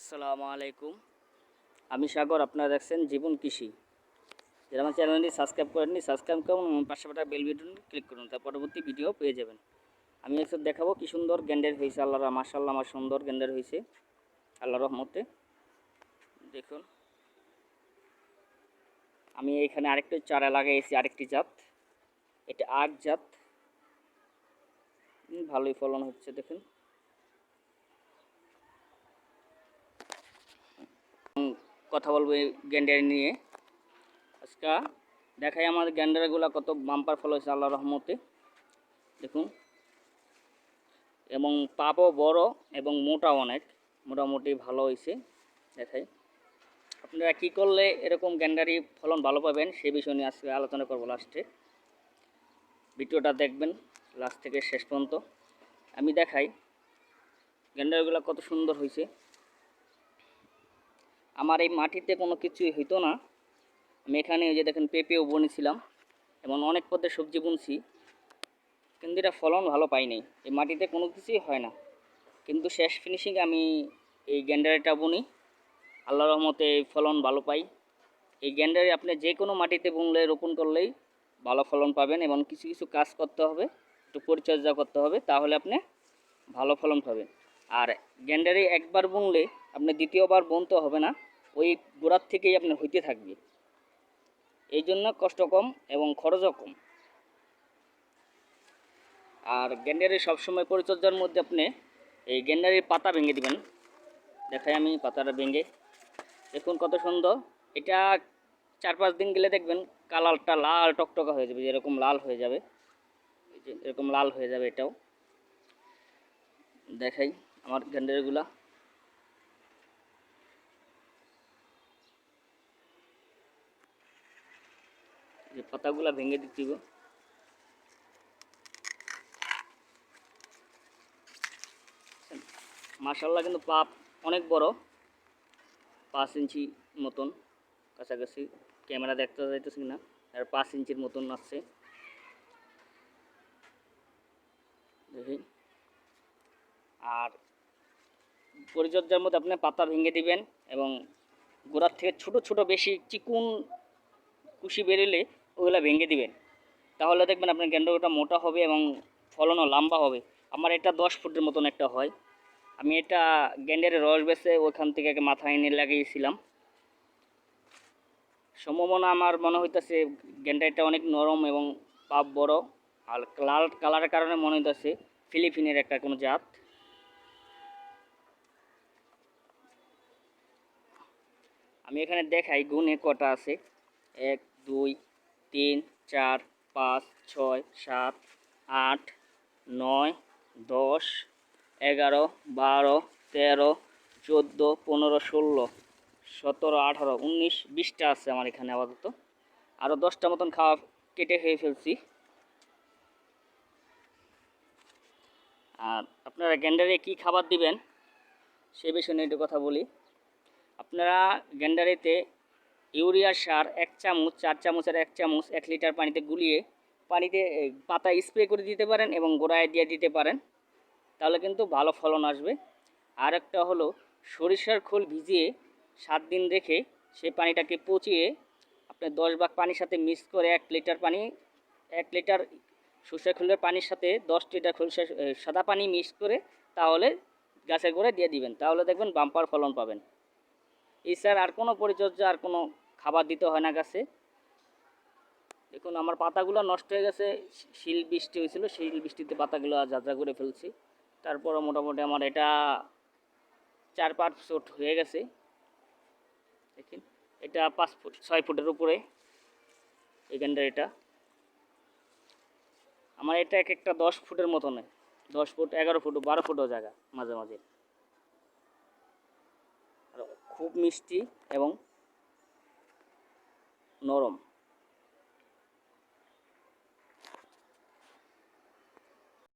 আসসালামু আলাইকুম। আমি সাগর, আপনারা দেখছেন জীবন কৃষি। যারা আমার চ্যানেলটি সাবস্ক্রাইব করেননি, সাবস্ক্রাইব করুন পাশে পাটা বেল বাটন ক্লিক করুন তার পরবর্তী ভিডিও পেয়ে যাবেন। আমি একটু দেখাবো কি সুন্দর গ্যান্ডের হয়েছে, আল্লাহর মাশাল্লাহ আমার সুন্দর গ্যান্ডের হয়েছে আল্লাহ রহমতে। দেখুন, আমি এখানে আরেকটি চারা লাগাইছি, আরেকটি জাত। এটা আট জাত। ভালোই ফলন হচ্ছে, দেখুন। কথা বলব এই গ্যান্ডারি নিয়ে। আজকে দেখাই আমাদের গ্যান্ডারিগুলো কত বাম্পার ফল হয়েছে আল্লাহ রহমতে। দেখুন। এবং পাপও বড় এবং মোটা অনেক, মোটামুটি ভালো হয়েছে। দেখাই। আপনারা কী করলে এরকম গ্যান্ডারি ফলন ভালো পাবেন সে বিষয় নিয়ে আজকে আলোচনা করব লাস্টে ভিডিওটা দেখবেন লাস্ট থেকে শেষ পর্যন্ত। আমি দেখাই গ্যান্ডারিগুলো কত সুন্দর হয়েছে। আমার এই মাটিতে কোনো কিছুই হইতো না। আমি এখানে ওই যে দেখেন পেঁপেও বনেছিলাম এবং অনেক পদের সবজি বুনছি। কিন্তু এটা ফলন ভালো পাইনি। এই মাটিতে কোনো কিছুই হয় না। কিন্তু শেষ ফিনিশিং আমি এই গ্যান্ডারিটা বুনি। আল্লাহ রহমতে ফলন ভালো পাই। এই গ্যান্ডারি আপনি যে কোনো মাটিতে বুনলে, রোপণ করলেই ভালো ফলন পাবেন এবং কিছু কিছু কাজ করতে হবে, একটু পরিচর্যা করতে হবে, তাহলে আপনি ভালো ফলন পাবেন। আর গ্যান্ডারি একবার বুনলে, আপনি দ্বিতীয়বার বুনতে হবে না। ওই গোড়ার থেকেই আপনার হইতে থাকবে। এই জন্য কষ্ট কম এবং খরচও কম। আর গ্যান্ডারি সবসময় পরিচর্যার মধ্যে আপনি এই গ্যান্ডারির পাতা ভেঙে দিবেন। দেখাই আমি পাতাটা ভেঙে। দেখুন কত সুন্দর। এটা চার পাঁচ দিন গেলে দেখবেন কালারটা লাল টকটকা হয়ে যাবে, যেরকম লাল হয়ে যাবে। এরকম লাল হয়ে যাবে এটাও। দেখাই আমার গ্যান্ডারিগুলা। যে পাতাগুলা ভেঙে দিতে হবে। মাশাল্লাহ কিন্তু পাপ অনেক বড়, পাঁচ ইঞ্চি মতন কাছাকাছি ক্যামেরা দেখতে যাইতেছি না আর পাঁচ ইঞ্চির মতন আসছে দেখি। আর পরিচর্যার মধ্যে আপনি পাতা ভেঙে দিবেন এবং গোড়ার থেকে ছোট ছোট বেশি চিকুন কুশি বেরোলে ওগুলো ভেঙে দিবেন। তাহলে দেখবেন আপনার গেন্ডাটা মোটা হবে এবং ফলনও লম্বা হবে। আমার এটা দশ ফুটের মতন একটা হয়। আমি এটা গ্যান্ডারের রস বেছে ওখান থেকে মাথায় এনে লাগিয়েছিলাম। সম্ভাবনা আমার মনে হইতেছে গ্যান্ডারটা অনেক নরম এবং পাপ বড়। আর লাল কালারের কারণে মনে হইতেছে ফিলিপিনের একটা কোনো জাত। আমি এখানে দেখাই গুণে কটা আছে। এক, দুই তিন, চার, পাঁচ, ছয়, সাত, আট, নয়, দশ, এগারো, বারো, তেরো, চোদ্দ, পনেরো, ষোলো, সতেরো, আঠারো, উনিশ, বিশটা আছে আমার এখানে আপাতত। আরও দশটা মতন খাওয়া কেটে খেয়ে ফেলছি। আর আপনারা গ্যান্ডারে কি খাবার দিবেন, সে বিষয়ে একটু কথা বলি। আপনারা গ্যান্ডারিতে ইউরিয়া সার এক চামচ চার চামচের এক চামচ এক লিটার পানিতে গুলিয়ে পানিতে পাতা স্প্রে করে দিতে পারেন এবং গোড়ায় দিয়ে দিতে পারেন। তাহলে কিন্তু ভালো ফলন আসবে। আর একটা হলো সরিষার খোল ভিজিয়ে সাত দিন রেখে সেই পানিটাকে পচিয়ে আপনি দশ ভাগ পানির সাথে মিক্স করে এক লিটার পানি এক লিটার সরষের খোলের পানির সাথে দশ লিটার এ, সাদা পানি মিক্স করে তাহলে গাছের গোড়ায় দিয়ে দিবেন। তাহলে দেখবেন বাম্পার ফলন পাবেন। এছাড়া আর কোনো পরিচর্যা আর কোনো খাবার দিতে হয় না গাছে। দেখুন, আমার পাতাগুলো নষ্ট হয়ে গেছে। শিল বৃষ্টি হয়েছিল, শিল বৃষ্টিতে পাতাগুলো যাত্রা করে ফেলছি। তারপরে মোটামুটি আমার এটা চার পাঁচ ফুট হয়ে গেছে। দেখুন, এটা পাঁচ ফুট, ছয় ফুটের উপরে এখানটা এটা। আমার এটা এক একটা দশ ফুটের মতো নয় দশ ফুট, এগারো ফুট, বারো ফুটও জায়গা মাঝে মাঝে। খুব মিষ্টি এবং নরম।